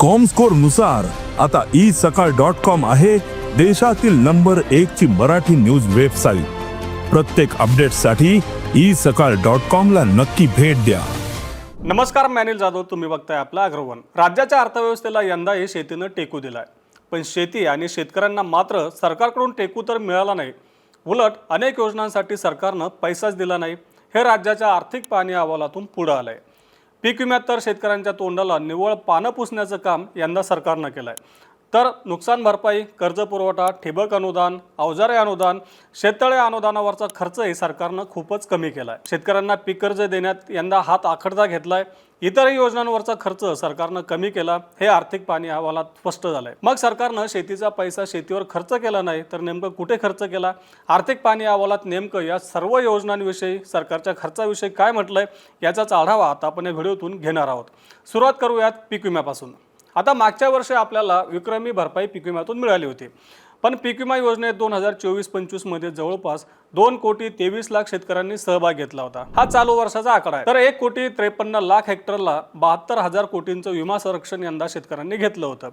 कॉमस्कोरनुसार आता ई सकाळ dot com आहे देशातील नंबर एक ची मराठी न्यूज वेबसाईट प्रत्येक अपडेटसाठी ई सकाळ डॉट कॉम ला नक्की भेट द्या. नमस्कार मॅनिल जाधव. तुम्ही बघताय आपला अग्रवन. राज्याच्या अर्थव्यवस्थेला यंदाही शेतीनं टेकू दिलाय. पण शेती आणि शेतकऱ्यांना मात्र सरकारकडून टेकू तर मिळाला नाही. उलट अनेक योजनांसाठी सरकारनं पैसाच दिला नाही. हे राज्याच्या आर्थिक पाहणी अहवालातून पुढं आलंय. पीक विम्यात तर शेतकऱ्यांच्या तोंडाला निव्वळ पानं पुसण्याचं काम यंदा सरकारनं केलं आहे तर नुकसान भरपाई कर्ज पुरवठा ठिबक अनुदान अवजारे अनुदान शेततळे अनुदानावरचा खर्चही सरकारनं खूपच कमी केला आहे शेतकऱ्यांना पीक कर्ज देण्यात यंदा हात आखडता घेतला आहे इतरही योजनांवरचा खर्च सरकारनं कमी केला हे आर्थिक पाणी अहवालात स्पष्ट झालंय. मग सरकारनं शेतीचा पैसा शेतीवर खर्च केला नाही तर नेमकं कुठे खर्च केला? आर्थिक पाणी अहवालात नेमकं या सर्व योजनांविषयी सरकारच्या खर्चाविषयी काय म्हटलंय याचाच आढावा आता आपण या व्हिडिओतून घेणार आहोत. सुरुवात करूयात पीक विम्यापासून. आता मागच्या वर्षी आपल्याला विक्रमी भरपाई पीक विम्यातून मिळाली होती. पण पीक विमा योजनेत दोन हजार चोवीस पंचवीसमध्ये जवळपास दोन कोटी तेवीस लाख शेतकऱ्यांनी सहभाग घेतला होता. हा चालू वर्षाचा आकडा आहे. तर एक कोटी त्रेपन्न लाख हेक्टरला बहात्तर हजार कोटींचं विमा संरक्षण यंदा शेतकऱ्यांनी घेतलं होतं.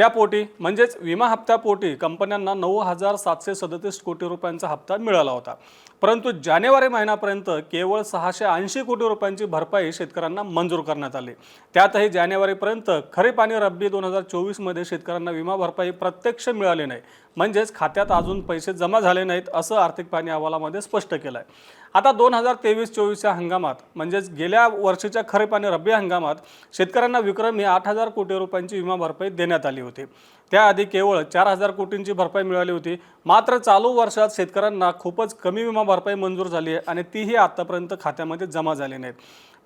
त्यापोटी म्हणजेच विमा हप्त्यापोटी कंपन्यांना नऊ हजार सातशे सदतीस कोटी रुपयांचा हप्ता मिळाला होता. परंतु जानेवारी महिन्यापर्यंत केवळ सहाशे ऐंशी कोटी रुपयांची भरपाई शेतकऱ्यांना मंजूर करण्यात आली. त्यातही जानेवारीपर्यंत खरीप आणि रब्बी दोन हजार चोवीसमध्ये शेतकऱ्यांना विमा भरपाई प्रत्यक्ष मिळाली नाही. म्हणजेच खात्यात अजून पैसे जमा झाले नाहीत असं आर्थिक पाणी अहवालामध्ये स्पष्ट केलं आहे आता दोन हजार तेवीस चोवीसच्या हंगामात म्हणजेच गेल्या वर्षीच्या खरीप आणि रब्बी हंगामात शेतकऱ्यांना विक्रमी आठ हजार कोटी रुपयांची विमा भरपाई देण्यात आली होती. त्याआधी केवळ चार हजार कोटींची भरपाई मिळाली होती. मात्र चालू वर्षात शेतकऱ्यांना खूपच कमी विमा भरपाई मंजूर झाली आहे आणि तीही आतापर्यंत खात्यामध्ये जमा झाली नाहीत.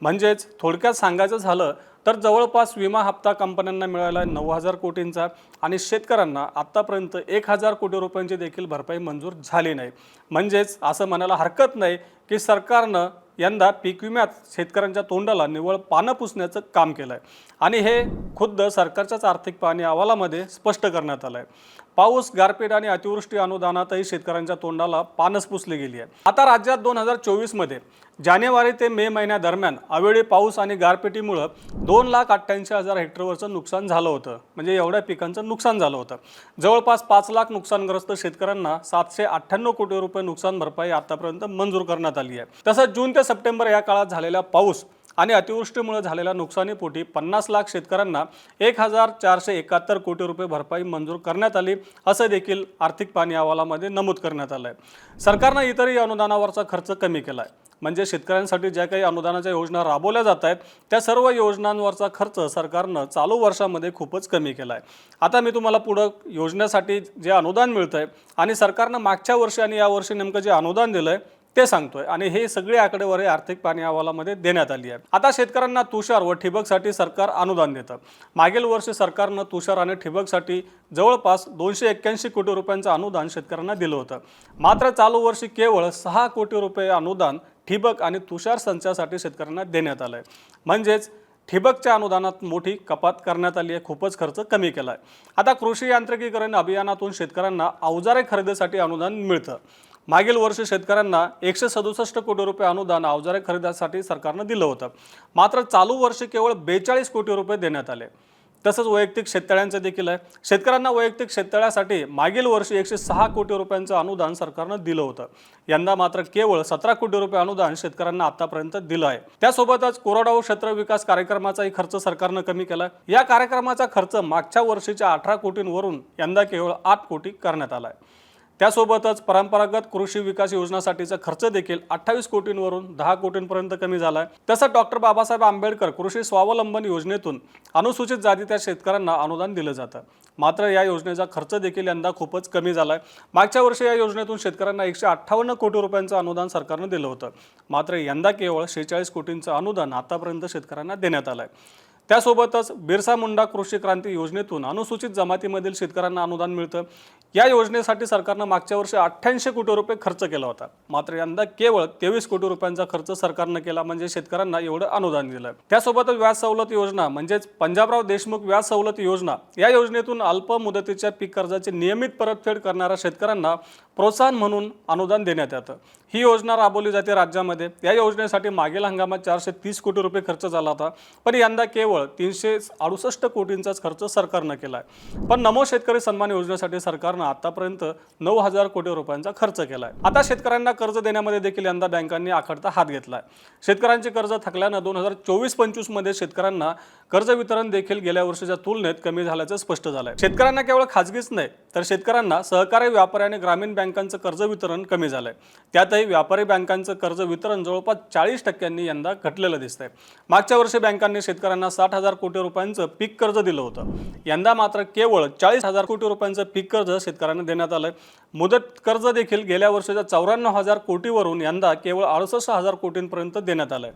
म्हणजेच थोडक्यात सांगायचं झालं तर जवळपास विमा हप्ता कंपन्यांना मिळाला आहे नऊ हजार कोटींचा आणि शेतकऱ्यांना आत्तापर्यंत एक हजार कोटी रुपयांची देखील भरपाई मंजूर झाली नाही. म्हणजेच असं म्हणायला हरकत नाही की सरकारनं यंदा पीक विम्यात शेतकऱ्यांच्या तोंडाला निव्वळ पानं पुसण्याचं काम केलं आहे आणि हे खुद्द सरकारच्याच आर्थिक पाहणी अहवालामध्ये स्पष्ट करण्यात आलं आहे पाऊस गारपीट आणि अतिवृष्टी अनुदानातही शेतकऱ्यांच्या तोंडाला पानच पुसली गेली आहे. आता राज्यात दोन हजार चोवीसमध्ये जानेवारी ते मे महिन्यादरम्यान अवेळी पाऊस आणि गारपिटीमुळं दोन लाख अठ्ठ्याऐंशी हजार हेक्टरवरचं नुकसान झालं होतं. म्हणजे एवढ्या पिकांचं नुकसान झालं होतं. जवळपास पाच लाख नुकसानग्रस्त शेतकऱ्यांना सातशे अठ्ठ्याण्णव कोटी रुपये नुकसान भरपाई आतापर्यंत मंजूर करण्यात आली आहे. तसंच जून ते सप्टेंबर या काळात झालेला पाऊस आणि अतिवृष्टीमुळे झालेल्या नुकसानीपोटी पन्नास लाख शेतकऱ्यांना एक हजार चारशे एकाहत्तर कोटी रुपये भरपाई मंजूर करण्यात आली असं देखील आर्थिक पाणी अहवालामध्ये नमूद करण्यात आलं आहे सरकारनं इतरही अनुदानावरचा खर्च कमी केला आहे म्हणजे शेतकऱ्यांसाठी ज्या काही अनुदानाच्या योजना राबवल्या जात आहेत त्या सर्व योजनांवरचा खर्च सरकारनं चालू वर्षामध्ये खूपच कमी केला आहे आता मी तुम्हाला पुढं योजनेसाठी जे अनुदान मिळतं आहे आणि सरकारनं मागच्या वर्षी आणि यावर्षी नेमकं जे अनुदान दिलं आहे ते सांगतोय. आणि हे सगळे आकडेवारी आर्थिक पाणी अहवालामध्ये देण्यात आली आहे आता शेतकऱ्यांना तुषार व ठिबकसाठी सरकार अनुदान देतं. मागील वर्षी सरकारनं तुषार आणि ठिबकसाठी जवळपास दोनशे एक्क्याऐंशी कोटी रुपयांचं अनुदान शेतकऱ्यांना दिलं होतं. मात्र चालू वर्षी केवळ सहा कोटी रुपये अनुदान ठिबक आणि तुषार संचासाठी शेतकऱ्यांना देण्यात आलं आहे म्हणजेच ठिबकच्या अनुदानात मोठी कपात करण्यात आली आहे. खूपच खर्च कमी केला आहे आता कृषी यांत्रिकीकरण अभियानातून शेतकऱ्यांना अवजारे खरेदीसाठी अनुदान मिळतं. मागील वर्षी शेतकऱ्यांना एकशे सदुसष्ट कोटी रुपये अनुदान अवजारे खरेदीसाठी सरकारनं दिलं होतं. मात्र चालू वर्ष केवळ बेचाळीस कोटी रुपये देण्यात आले. तसंच वैयक्तिक शेततळ्यांचं देखील आहे. शेतकऱ्यांना वैयक्तिक शेततळ्यासाठी मागील वर्षी एकशे सहा कोटी रुपयांचं अनुदान सरकारनं दिलं होतं. यंदा मात्र केवळ सतरा कोटी रुपये अनुदान शेतकऱ्यांना आतापर्यंत दिलं आहे. त्यासोबतच कोरडाऊ क्षेत्र विकास कार्यक्रमाचाही खर्च सरकारनं कमी केला. या कार्यक्रमाचा खर्च मागच्या वर्षीच्या अठरा कोटींवरून यंदा केवळ आठ कोटी करण्यात आला आहे. त्यासोबतच परंपरागत कृषी विकास योजनासाठीचा खर्च देखील अठ्ठावीस कोटींवरून दहा कोटींपर्यंत कमी झाला आहे तसंच डॉक्टर बाबासाहेब आंबेडकर कृषी स्वावलंबन योजनेतून अनुसूचित जातीच्या शेतकऱ्यांना अनुदान दिलं जातं. मात्र या योजनेचा खर्च देखील यंदा खूपच कमी झाला आहे मागच्या वर्षी या योजनेतून शेतकऱ्यांना एकशे अठ्ठावन्न कोटी रुपयांचं अनुदान सरकारनं दिलं होतं. मात्र यंदा केवळ शेहेचाळीस कोटींचं अनुदान आतापर्यंत शेतकऱ्यांना देण्यात आलं आहे त्यासोबतच बिरसा मुंडा कृषी क्रांती योजनेतून अनुसूचित जमातीमधील शेतकऱ्यांना अनुदान मिळतं. या योजनेसाठी सरकारनं मागच्या वर्षी अठ्ठ्याऐंशी कोटी रुपये खर्च केला होता. मात्र यंदा केवळ तेवीस कोटी रुपयांचा खर्च सरकारनं केला म्हणजे शेतकऱ्यांना एवढं अनुदान दिलं. त्यासोबतच व्याज सवलत योजना म्हणजेच पंजाबराव देशमुख व्याज सवलत योजना या योजनेतून अल्प मुदतीच्या पीक कर्जाची नियमित परतफेड करणाऱ्या शेतकऱ्यांना प्रोत्साहन म्हणून अनुदान देण्यात येतं. ही योजना राबवली जाते राज्यामध्ये. या योजनेसाठी मागील हंगामात चारशे तीस कोटी रुपये खर्च झाला होता. पण यंदा केवळ केवळ तीनशे अडुसष्ट कोटींचाच खर्च सरकारनं केला आहे पण नमो शेतकरी सन्मान योजनेसाठी सरकारनं आतापर्यंत नऊ हजार कोटी रुपयांचा खर्च केला आहे आता शेतकऱ्यांना कर्ज देण्यामध्ये देखील यंदा बँकांनी आखडता हात घेतला आहे शेतकऱ्यांचे कर्ज थकल्यानं दोन हजार चोवीस पंचवीसमध्ये शेतकऱ्यांना कर्ज वितरण देखील गेल्या वर्षीच्या तुलनेत कमी झाल्याचं स्पष्ट झालं आहे शेतकऱ्यांना केवळ खाजगीच नाही तर शेतकऱ्यांना सहकारी व्यापारी आणि ग्रामीण बँकांचं कर्ज वितरण कमी झालंय. त्यातही व्यापारी बँकांचं कर्ज वितरण जवळपास चाळीस टक्क्यांनी यंदा घटलेलं दिसतंय. मागच्या वर्षी बँकांनी शेतकऱ्यांना साठ हजार कोटी रुपयांचं पीक कर्ज दिलं होतं. यंदा मात्र केवळ चाळीस हजार कोटी रुपयांचं पीक कर्ज शेतकऱ्यांना देण्यात आलंय. मुदत कर्ज देखील गेल्या वर्षीच्या चौऱ्याण्णव हजार कोटीवरून यंदा केवळ अडुसष्ट हजार कोटींपर्यंत देण्यात आलंय.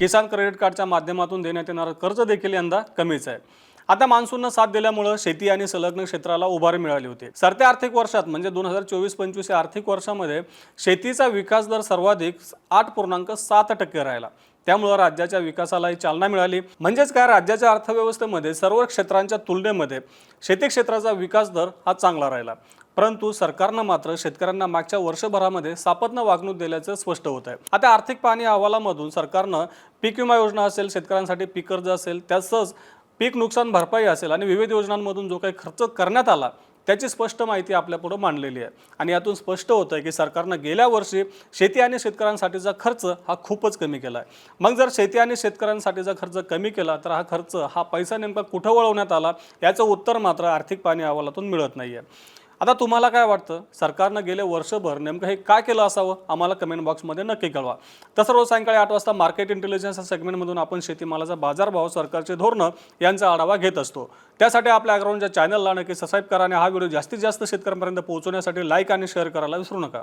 किसान क्रेडिट कार्डच्या माध्यमातून देण्यात येणारं कर्ज देखील यंदा कमीच आहे. आता मान्सूननं साथ दिल्यामुळं शेती आणि संलग्न क्षेत्राला उभारी मिळाली होती. सरत्या आर्थिक वर्षात म्हणजे दोन हजार चोवीस पंचवीस या आर्थिक वर्षामध्ये शेतीचा विकास दर सर्वाधिक आठ पूर्णांक सात टक्के राहिला. त्यामुळं राज्याच्या विकासालाही चालना मिळाली. म्हणजेच काय? राज्याच्या अर्थव्यवस्थेमध्ये सर्व क्षेत्रांच्या तुलनेमध्ये शेती क्षेत्राचा विकास दर हा चांगला राहिला. परंतु सरकारनं मात्र शेतकऱ्यांना मागच्या वर्षभरामध्ये सापत्न वागणूक दिल्याचं स्पष्ट होत आहे. आता आर्थिक पाहणी अहवालामधून सरकारनं पीक विमा योजना असेल शेतकऱ्यांसाठी पीक कर्ज असेल त्यासच पीक नुकसान भरपाई असेल आणि विविध योजनांमधून जो काही खर्च करण्यात आला त्याची स्पष्ट माहिती आपल्यापुढं मांडलेली आहे. आणि यातून स्पष्ट होतं आहे की सरकारनं गेल्या वर्षी शेती आणि शेतकऱ्यांसाठीचा खर्च हा खूपच कमी केला आहे. मग जर शेती आणि शेतकऱ्यांसाठीचा खर्च कमी केला तर हा खर्च हा पैसा नेमका कुठं वळवण्यात आला याचं उत्तर मात्र आर्थिक पाणी अहवालातून मिळत नाही आहे आता तुम्हाला काय वाटतं? सरकारनं गेले वर्षभर नेमकं हे काय केलं असावं? आम्हाला कमेंट बॉक्समध्ये नक्की कळवा. तसं रोज सायंकाळी आठ वाजता मार्केट इंटेलिजन्स या सेगमेंटमधून आपण शेतीमालाचा बाजारभाव सरकारचे धोरणं यांचा आढावा घेत असतो. त्यासाठी आपल्या अग्राउंडच्या चॅनलला नक्की सबस्क्राईब करा आणि हा व्हिडिओ जास्तीत जास्त शेतकऱ्यांपर्यंत पोहोचवण्यासाठी लाईक आणि शेअर करायला विसरू नका.